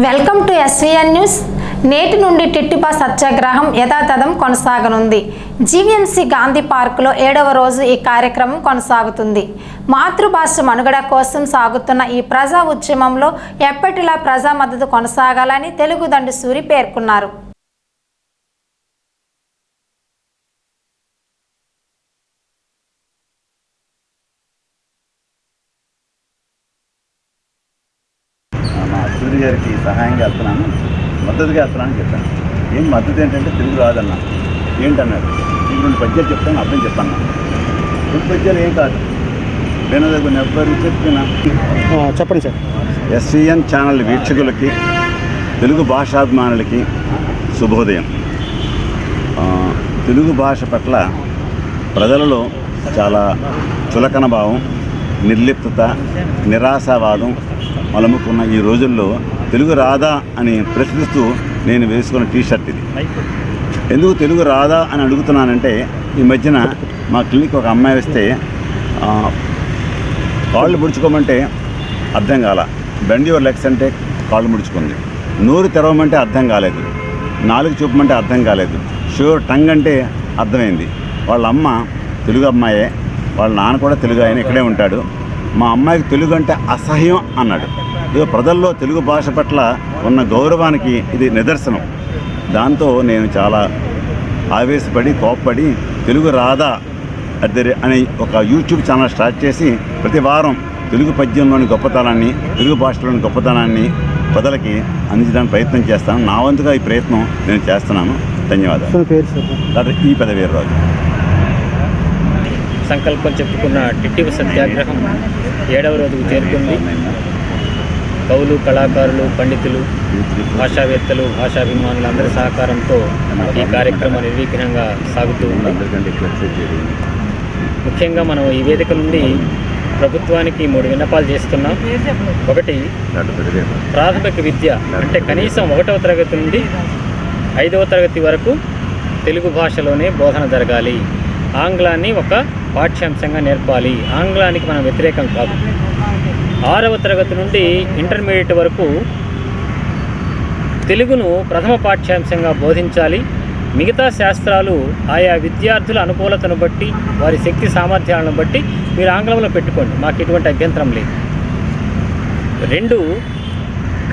Welcome to SVN news. నేటి నుండి టిట్టిపా సత్యాగ్రహం యథాతథం కొనసాగనుంది. జీవీఎంసీ గాంధీ పార్కులో ఏడవ రోజు ఈ కార్యక్రమం కొనసాగుతుంది. మాతృభాష మనుగడ కోసం సాగుతున్న ఈ ప్రజా ఉద్యమంలో ఎప్పటిలా ప్రజా మద్దతు కొనసాగాలని తెలుగుదండి సూరి పేర్కొన్నారు మా సూర్య గారికి సహాయంగా వెళ్తున్నాను మద్దతుగా వెళ్తున్నాను చెప్పాను. ఏం మద్దతు ఏంటంటే తెలుగు రాదన్నా. ఏంటన్నారు? ఈ రెండు పద్యాలు చెప్తాను అర్థం చెప్పాను రెండు పద్యాలు ఏం కాదు. వినదగు నెవ్వరు చెప్పిన చెప్పండి సార్. ఎస్సీఎన్ ఛానల్ వీక్షకులకి తెలుగు భాషాభిమానులకి శుభోదయం. తెలుగు భాష పట్ల ప్రజలలో చాలా చులకన భావం నిర్లిప్తత నిరాశావాదం మలముకున్న ఈ రోజుల్లో తెలుగు రాదా అని ప్రశ్నిస్తూ నేను వేసుకున్న టీషర్ట్ ఇది. ఎందుకు తెలుగు రాదా అని అడుగుతున్నానంటే ఈ మధ్యన మా క్లినిక్ ఒక అమ్మాయి వస్తే కాళ్ళు ముడుచుకోమంటే అర్థం కాల. బెండ్ యువర్ లెగ్స్ అంటే కాళ్ళు ముడుచుకుంది. నోరు తెరవమంటే అర్థం కాలేదు. నాలుగు చూపమంటే అర్థం కాలేదు. షూర్ టంగ్ అంటే అర్థమైంది. వాళ్ళ అమ్మ తెలుగు అమ్మాయే. వాళ్ళ నాన్న కూడా తెలుగు ఆయన ఇక్కడే ఉంటాడు. మా అమ్మాయికి తెలుగు అంటే అసహ్యం అన్నాడు. ఇక ప్రజల్లో తెలుగు భాష పట్ల ఉన్న గౌరవానికి ఇది నిదర్శనం. దాంతో నేను చాలా ఆవేశపడి కోప్పడి తెలుగు రాదా అద్దె అని ఒక యూట్యూబ్ ఛానల్ స్టార్ట్ చేసి ప్రతి వారం తెలుగు పద్యంలోని గొప్పతనాన్ని తెలుగు భాషలోని గొప్పతనాన్ని ప్రజలకి అందించడానికి ప్రయత్నం చేస్తాను. నా వంతుగా ఈ ప్రయత్నం నేను చేస్తున్నాను. ధన్యవాదాలు. డాక్టర్ ఈ పెదవీరరాజు సంకల్పం చెప్పుకున్న టిట్టివ సత్యాగ్రహం ఏడవ రోజుకు చేరుకుంది. కవులు కళాకారులు పండితులు భాషావేత్తలు భాషాభిమానులు అందరి సహకారంతో ఈ కార్యక్రమం నిర్విఘ్నంగా సాగుతూ ఉంది. ముఖ్యంగా మనం ఈ వేదిక నుండి ప్రభుత్వానికి మూడు విన్నపాలు చేస్తున్నాం. ఒకటి ప్రాథమిక విద్య అంటే కనీసం ఒకటవ తరగతి నుండి ఐదవ తరగతి వరకు తెలుగు భాషలోనే బోధన జరగాలి. ఆంగ్లాన్ని ఒక పాఠ్యాంశంగా నేర్పాలి. ఆంగ్లానికి మనం వ్యతిరేకం కాదు. ఆరవ తరగతి నుండి ఇంటర్మీడియట్ వరకు తెలుగును ప్రథమ పాఠ్యాంశంగా బోధించాలి. మిగతా శాస్త్రాలు ఆయా విద్యార్థుల అనుకూలతను బట్టి వారి శక్తి సామర్థ్యాలను బట్టి మీరు ఆంగ్లంలో పెట్టుకోండి. మాకు ఎటువంటి అభ్యంతరం లేదు. రెండు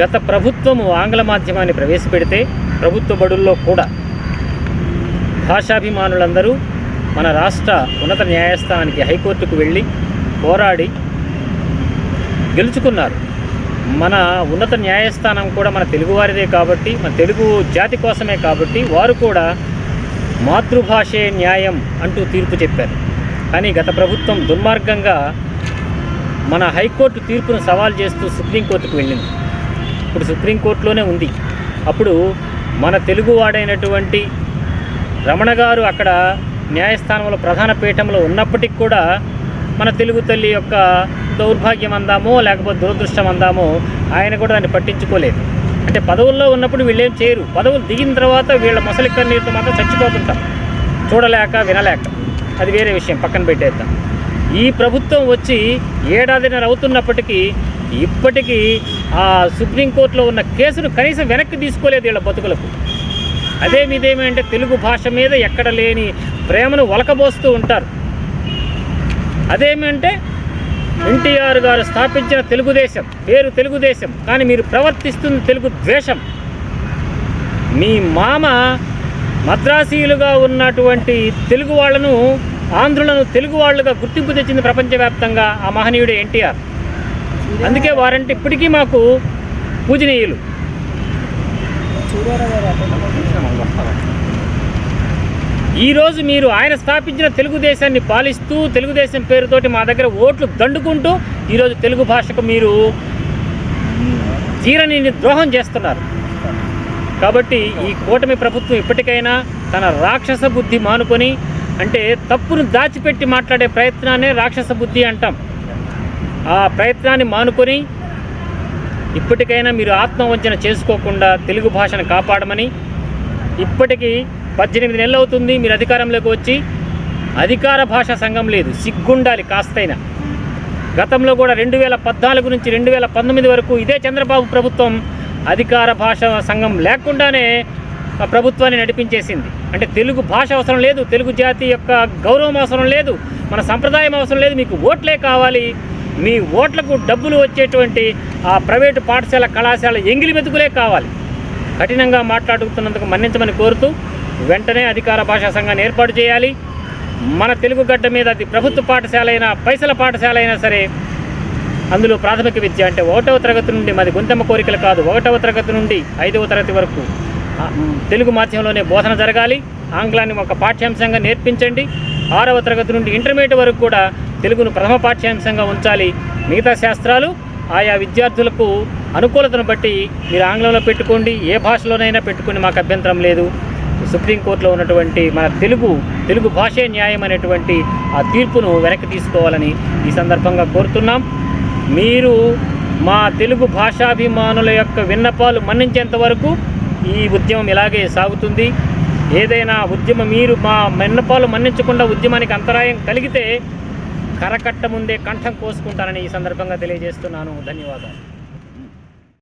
గత ప్రభుత్వము ఆంగ్ల మాధ్యమాన్ని ప్రవేశపెడితే ప్రభుత్వ బడుల్లో కూడా భాషాభిమానులందరూ మన రాష్ట్ర ఉన్నత న్యాయస్థానానికి హైకోర్టుకు వెళ్ళి పోరాడి గెలుచుకున్నారు. మన ఉన్నత న్యాయస్థానం కూడా మన తెలుగువారిదే కాబట్టి మన తెలుగు జాతి కోసమే కాబట్టి వారు కూడా మాతృభాషే న్యాయం అంటూ తీర్పు చెప్పారు. కానీ గత ప్రభుత్వం దుర్మార్గంగా మన హైకోర్టు తీర్పును సవాల్ చేస్తూ సుప్రీంకోర్టుకు వెళ్ళింది. ఇప్పుడు సుప్రీంకోర్టులోనే ఉంది. అప్పుడు మన తెలుగువాడైనటువంటి రమణ గారు అక్కడ న్యాయస్థానంలో ప్రధాన పీఠంలో ఉన్నప్పటికి కూడా మన తెలుగు తల్లి యొక్క దౌర్భాగ్యం అందామో లేకపోతే దురదృష్టం అందామో ఆయన కూడా దాన్ని పట్టించుకోలేదు. అంటే పదవుల్లో ఉన్నప్పుడు వీళ్ళేం చేయరు. పదవులు దిగిన తర్వాత వీళ్ళ ముసలి కన్నీరుతో మాత్రం చచ్చిపోతుంటాం చూడలేక వినలేక. అది వేరే విషయం. పక్కన పెట్టేద్దాం. ఈ ప్రభుత్వం వచ్చి ఏడాదిన్నర అవుతున్నప్పటికీ ఇప్పటికీ ఆ సుప్రీంకోర్టులో ఉన్న కేసును కనీసం వెనక్కి తీసుకోలేదు వీళ్ళ బతుకులకు. అదే మీదేమంటే తెలుగు భాష మీద ఎక్కడ లేని ప్రేమను ఒలకబోస్తూ ఉంటారు. అదేమంటే ఎన్టీఆర్ గారు స్థాపించిన తెలుగుదేశం పేరు తెలుగుదేశం కానీ మీరు ప్రవర్తిస్తుంది తెలుగు ద్వేషం. మీ మామ మద్రాసీలుగా ఉన్నటువంటి తెలుగు వాళ్ళను ఆంధ్రులను తెలుగు వాళ్ళుగా గుర్తింపు తెచ్చింది ప్రపంచవ్యాప్తంగా ఆ మహనీయుడు ఎన్టీఆర్. అందుకే వారంటే ఇప్పటికీ మాకు పూజనీయులు. ఈరోజు మీరు ఆయన స్థాపించిన తెలుగుదేశాన్ని పాలిస్తూ తెలుగుదేశం పేరుతోటి మా దగ్గర ఓట్లు దండుకుంటూ ఈరోజు తెలుగు భాషకు మీరు తీరని ద్రోహం చేస్తున్నారు. కాబట్టి ఈ కూటమి ప్రభుత్వం ఇప్పటికైనా తన రాక్షస బుద్ధి మానుకొని అంటే తప్పును దాచిపెట్టి మాట్లాడే ప్రయత్నాన్నే రాక్షస బుద్ధి అంటాం. ఆ ప్రయత్నాన్ని మానుకొని ఇప్పటికైనా మీరు ఆత్మవంచన చేసుకోకుండా తెలుగు భాషను కాపాడమని ఇప్పటికీ పద్దెనిమిది నెలలు అవుతుంది మీరు అధికారంలోకి వచ్చి అధికార భాషా సంఘం లేదు సిగ్గుండాలి కాస్తైనా. గతంలో కూడా రెండు వేల పద్నాలుగు నుంచి రెండు వేల పంతొమ్మిది వరకు ఇదే చంద్రబాబు ప్రభుత్వం అధికార భాష సంఘం లేకుండానే ప్రభుత్వాన్ని నడిపించేసింది. అంటే తెలుగు భాష అవసరం లేదు తెలుగు జాతి యొక్క గౌరవం అవసరం లేదు మన సంప్రదాయం అవసరం లేదు మీకు ఓట్లే కావాలి మీ ఓట్లకు డబ్బులు వచ్చేటువంటి ఆ ప్రైవేటు పాఠశాల కళాశాల ఎంగిలి మెతుకులే కావాలి. కఠినంగా మాట్లాడుతున్నందుకు మన్నించమని కోరుతూ వెంటనే అధికార భాషా సంఘాన్ని ఏర్పాటు చేయాలి. మన తెలుగు గడ్డ మీద అది ప్రభుత్వ పాఠశాల అయినా పైసల పాఠశాల అయినా సరే అందులో ప్రాథమిక విద్య అంటే ఒకటవ తరగతి నుండి మాది గుంతమ్మ కోరికలు కాదు ఒకటవ తరగతి నుండి ఐదవ తరగతి వరకు తెలుగు మాధ్యమంలోనే బోధన జరగాలి. ఆంగ్లాన్ని ఒక పాఠ్యాంశంగా నేర్పించండి. ఆరవ తరగతి నుండి ఇంటర్మీడియట్ వరకు కూడా తెలుగును ప్రథమ పాఠ్యాంశంగా ఉంచాలి. మిగతా శాస్త్రాలు ఆయా విద్యార్థులకు అనుకూలతను బట్టి మీరు ఆంగ్లంలో పెట్టుకోండి ఏ భాషలోనైనా పెట్టుకోండి మాకు అభ్యంతరం లేదు. సుప్రీంకోర్టులో ఉన్నటువంటి మన తెలుగు తెలుగు భాషే న్యాయం అనేటువంటి ఆ తీర్పును వెనక్కి తీసుకోవాలని ఈ సందర్భంగా కోరుతున్నాం. మీరు మా తెలుగు భాషాభిమానుల యొక్క విన్నపాలు మన్నించేంత వరకు ఈ ఉద్యమం ఇలాగే సాగుతుంది. ఏదైనా ఉద్యమం మీరు మా విన్నపాలు మన్నించకుండా ఉద్యమానికి అంతరాయం కలిగితే కరకట్ట ముందే కంఠం కోసుకుంటానని ఈ సందర్భంగా తెలియజేస్తున్నాను. ధన్యవాదాలు.